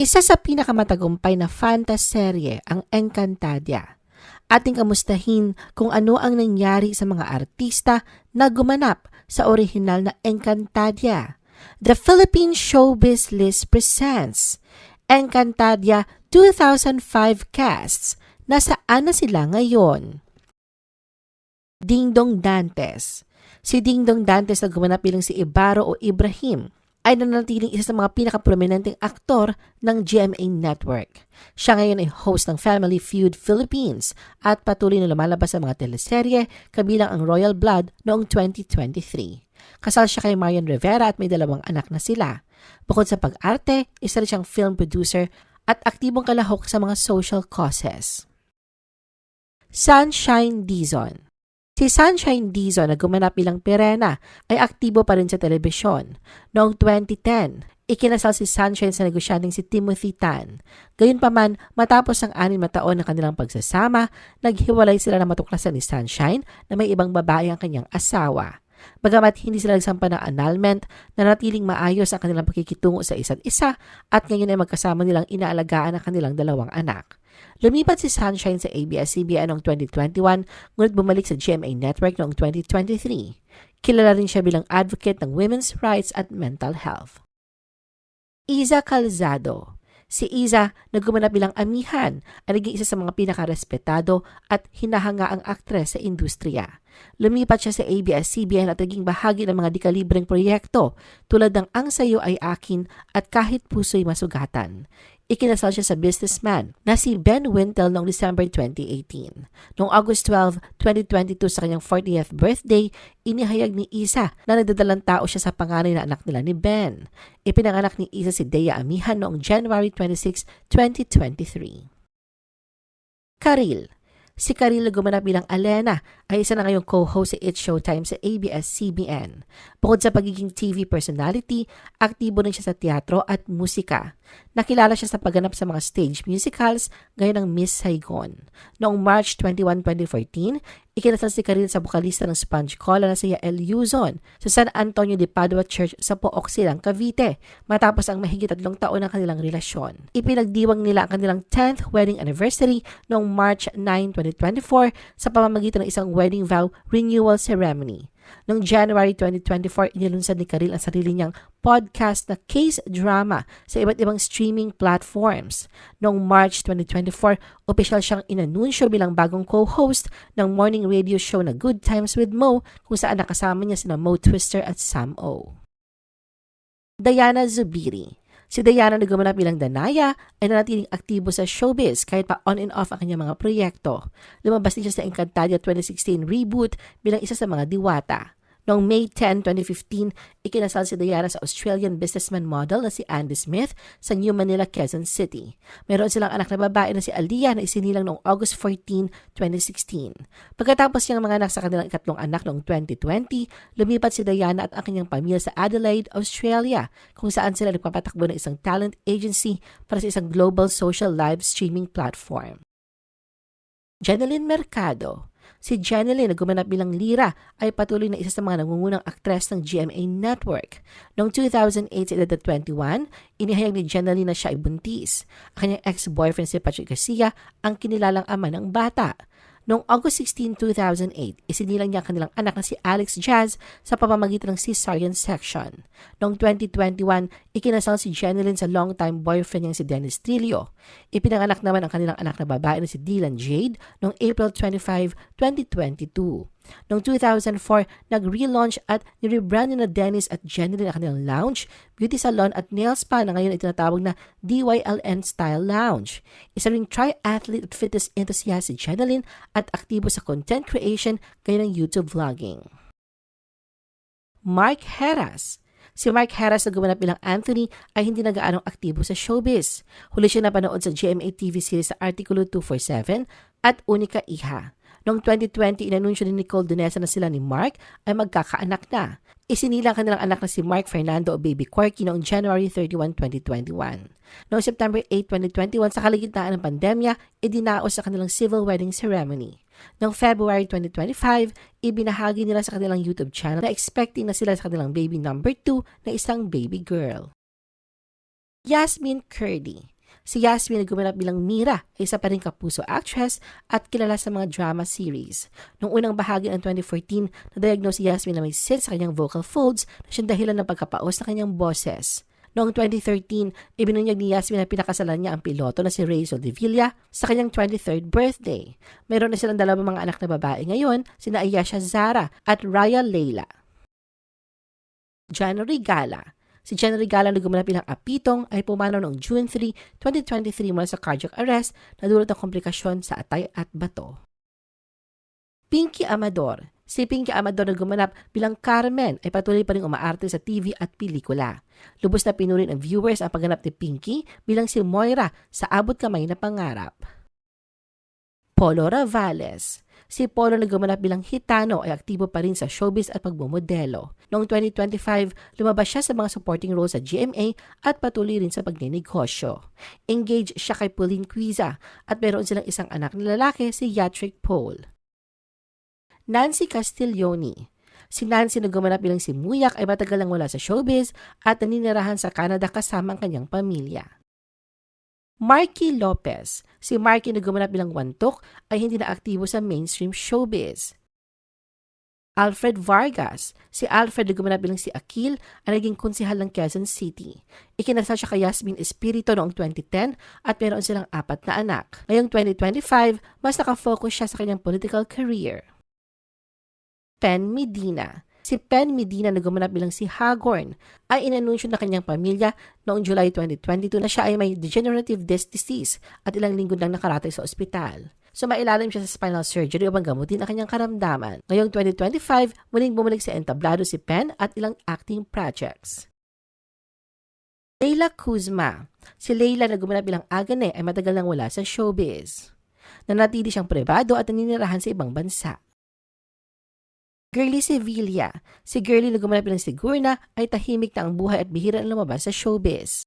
Isa sa pinakamatagumpay na fantaserye ang Encantadia. Ating kamustahin kung ano ang nangyari sa mga artista na gumanap sa orihinal na Encantadia. The Philippine Showbiz List presents Encantadia 2005 casts. Nasaan na sila ngayon? Dingdong Dantes Si Dingdong Dantes na gumanap bilang si Ibarro o Ibrahim ay nanatiling isa sa mga pinakaprominenteng aktor ng GMA Network. Siya ngayon ay host ng Family Feud Philippines at patuloy na lumalabas sa mga teleserye kabilang ang Royal Blood noong 2023. Kasal siya kay Marian Rivera at may dalawang anak na sila. Bukod sa pag-arte, isa rin siyang film producer at aktibong kalahok sa mga social causes. Sunshine Dizon Si Sunshine Dizon na gumanap bilang Perena ay aktibo pa rin sa telebisyon. Noong 2010, ikinasal si Sunshine sa negosyanteng si Timothy Tan. Gayunpaman, matapos ang anim na taon ng kanilang pagsasama, naghiwalay sila na matuklasan ni Sunshine na may ibang babae ang kanyang asawa. Bagamat hindi sila nagsampa ng annulment, nanatiling maayos ang kanilang pakikitungo sa isa't isa at ngayon ay magkasama nilang inaalagaan ang kanilang dalawang anak. Lumipat si Sunshine sa ABS-CBN noong 2021, ngunit bumalik sa GMA Network noong 2023. Kilala rin siya bilang advocate ng women's rights at mental health. Iza Calzado Si Iza na bilang amihan ay naging isa sa mga pinakarespetado at hinahanga ang aktres sa industriya. Lumipat siya sa ABS-CBN at naging bahagi ng mga dikalibreng proyekto tulad ng Ang Sayo ay Akin at Kahit Puso'y Masugatan ikinasal siya sa businessman na si Ben Wintel noong December 2018. Noong August 12, 2022 sa kanyang 40th birthday, inihayag ni Isa na nagdadalang tao siya sa panganay na anak nila ni Ben. Ipinanganak ni Isa si Dea Amihan noong January 26, 2023. Karil Si Karil na gumanap bilang Alena ay isa na ngayong co-host sa It's Showtime sa ABS-CBN. Bukod sa pagiging TV personality, aktibo rin siya sa teatro at musika. Nakilala siya sa pagganap sa mga stage musicals gaya ng Miss Saigon. Noong March 21, 2014, Ikinasal si Karil sa bukalista ng Sponge Cola na si Yael Yuzon sa San Antonio de Padua Church sa Pook Silang, Cavite matapos ang mahigit tatlong taon ng kanilang relasyon. Ipinagdiwang nila ang kanilang 10th wedding anniversary noong March 9, 2024 sa pamamagitan ng isang wedding vow renewal ceremony. Noong January 2024, inilunsad ni Karil ang sarili niyang podcast na case drama sa iba't ibang streaming platforms. Noong March 2024, opisyal siyang inanunsyo bilang bagong co-host ng morning radio show na Good Times with Mo kung saan nakasama niya sina Mo Twister at Sam O. Diana Zubiri Si Diana na gumanap bilang Danaya ay nanatiling aktibo sa showbiz kahit pa on and off ang kanyang mga proyekto. Lumabas din siya sa Encantadia 2016 reboot bilang isa sa mga diwata. Noong May 10, 2015, ikinasal si Diana sa Australian businessman model na si Andy Smith sa New Manila, Quezon City. Meron silang anak na babae na si Aliyah na isinilang noong August 14, 2016. Pagkatapos niyang mga anak sa kanilang ikatlong anak noong 2020, lumipat si Diana at ang kanyang pamilya sa Adelaide, Australia, kung saan sila nagpapatakbo ng isang talent agency para sa isang global social live streaming platform. Jeneline Mercado Si Jeneline na gumanap bilang Lira ay patuloy na isa sa mga nangungunang aktres ng GMA Network. Noong 2008 sa edad 21, inihayag ni Jeneline na siya ay buntis. Ang kanyang ex-boyfriend si Patrick Garcia ang kinilalang ama ng bata. Noong August 16, 2008, isinilang niya ang kanilang anak na si Alex Jazz sa pamamagitan ng cesarean section. Noong 2021, ikinasal si Jeneline sa long-time boyfriend niyang si Dennis Trillo. Ipinanganak naman ang kanilang anak na babae na si Dylan Jade noong April 25, 2022. Noong 2004, nag-relaunch at nirebrand na Dennis at Jenny ang kanilang lounge, beauty salon at nail spa na ngayon ay tinatawag na DYLN Style Lounge. Isa ring triathlete at fitness enthusiast si Jeneline at aktibo sa content creation gaya ng YouTube vlogging. Mark Heras Si Mark Harris na gumanap bilang Anthony ay hindi na gaanong aktibo sa showbiz. Huli siya napanood sa GMA TV series sa Artikulo 247 at Unika Iha. Noong 2020, inanunsyo ni Nicole Dunesa na sila ni Mark ay magkakaanak na. Isinilang kanilang anak na si Mark Fernando o Baby Quirky noong January 31, 2021. Noong September 8, 2021, sa kaligitnaan ng pandemya, idinaos sa kanilang civil wedding ceremony. Noong February 2025, ibinahagi nila sa kanilang YouTube channel na expecting na sila sa kanilang baby number 2 na isang baby girl. Yasmin Curdy. Si Yasmin na gumanap bilang Mira isa pa rin kapuso actress at kilala sa mga drama series. Noong unang bahagi ng 2014, na-diagnose si Yasmin na may cyst sa kanyang vocal folds na siyang dahilan ng pagkapaos ng kanyang boses. Noong 2013, ibinunyag ni Yasmin na pinakasalan niya ang piloto na si Rachel De sa kanyang 23rd birthday. Mayroon na silang dalawang mga anak na babae ngayon, sina Ayesha Zara at Raya Leila. January Gala Si January Gala na gumanap bilang apitong ay pumanaw noong June 3, 2023 mula sa cardiac arrest na dulot ng komplikasyon sa atay at bato. Pinky Amador Si Pinky Amador na gumanap bilang Carmen ay patuloy pa rin umaarte sa TV at pelikula. Lubos na pinuri ng viewers ang pagganap ni Pinky bilang si Moira sa Abot Kamay na Pangarap. Polo Ravales Si Polo na gumanap bilang Hitano ay aktibo pa rin sa showbiz at pagmumodelo. Noong 2025, lumabas siya sa mga supporting roles sa GMA at patuloy rin sa pagninegosyo. Engaged siya kay Pauline Quiza at meron silang isang anak na lalaki si Yatrick Paul. Nancy Castiglione Si Nancy na gumanap bilang si Muyak ay matagal lang wala sa showbiz at naninirahan sa Canada kasama ang kanyang pamilya. Marky Lopez. Si Marky na gumanap bilang wantok ay hindi na aktibo sa mainstream showbiz. Alfred Vargas. Si Alfred na gumanap bilang si Akil ay naging konsihal ng Quezon City. Ikinasal siya kay Yasmin Espirito noong 2010 at meron silang apat na anak. Ngayong 2025, mas nakafocus siya sa kanyang political career. Pen Medina. Si Pen Medina na gumanap bilang si Hagorn ay inanunsyo na kanyang pamilya noong July 2022 na siya ay may degenerative disc disease at ilang linggo lang nakaratay sa ospital. So mailalim siya sa spinal surgery upang gamutin ang kanyang karamdaman. Ngayong 2025, muling bumalik sa entablado si Pen at ilang acting projects. Leila Kuzma. Si Leila na gumanap bilang Agane ay matagal nang wala sa showbiz. Nanatili siyang privado at naninirahan sa ibang bansa. Girlie Sevilla. Si Girlie na gumanap ng Sigurna ay tahimik na ang buhay at bihira na lumabas sa showbiz.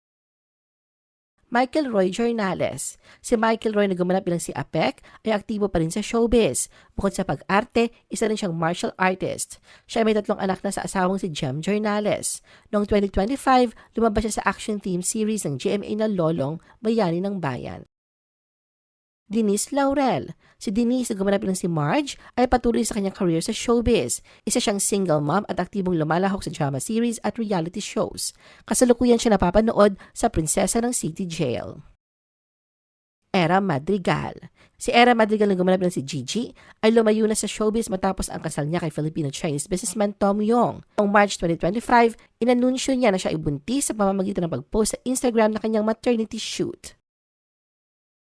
Michael Roy Jornales. Si Michael Roy na gumanap bilang si Apek ay aktibo pa rin sa showbiz. Bukod sa pag-arte, isa rin siyang martial artist. Siya ay may tatlong anak na sa asawang si Jem Jornales. Noong 2025, lumabas siya sa action theme series ng GMA na Lolong, Bayani ng Bayan. Denise Laurel. Si Denise na gumanap ng si Marge ay patuloy sa kanyang career sa showbiz. Isa siyang single mom at aktibong lumalahok sa drama series at reality shows. Kasalukuyan siya napapanood sa Prinsesa ng City Jail. Era Madrigal. Si Era Madrigal na gumanap ng si Gigi ay lumayo na sa showbiz matapos ang kasal niya kay Filipino-Chinese businessman Tom Yong. Noong March 2025, inanunsyo niya na siya ay buntis sa pamamagitan ng pag-post sa Instagram na kanyang maternity shoot.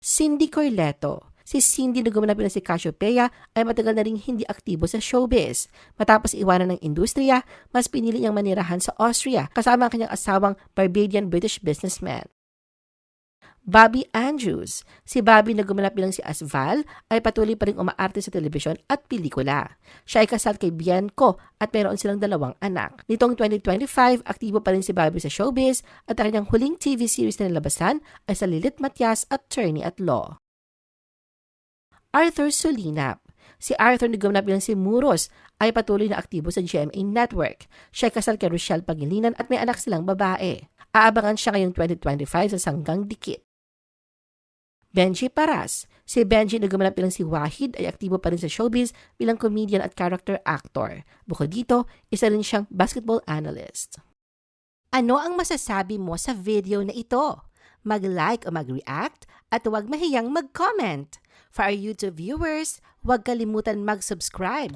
Cindy Corleto. Si Cindy na gumanap na si Cassiopeia ay matagal na ring hindi aktibo sa showbiz. Matapos iwanan ng industriya, mas pinili niyang manirahan sa Austria kasama ang kanyang asawang Barbadian-British businessman. Bobby Andrews. Si Bobby na gumanap bilang si Asval ay patuloy pa rin umaarte sa telebisyon at pelikula. Siya ay kasal kay Bianco at meron silang dalawang anak. Nitong 2025, aktibo pa rin si Bobby sa showbiz at ang kanyang huling TV series na nalabasan ay sa Lilith Matias, Attorney at Law. Arthur Solinap Si Arthur na gumanap bilang si Muros ay patuloy na aktibo sa GMA Network. Siya ay kasal kay Rochelle Pagilinan at may anak silang babae. Aabangan siya ngayong 2025 sa Sanggang Dikit. Benji Paras. Si Benji na gumanap bilang si Wahid ay aktibo pa rin sa showbiz bilang comedian at character actor. Bukod dito, isa rin siyang basketball analyst. Ano ang masasabi mo sa video na ito? Mag-like o mag-react at huwag mahiyang mag-comment. For our YouTube viewers, huwag kalimutan mag-subscribe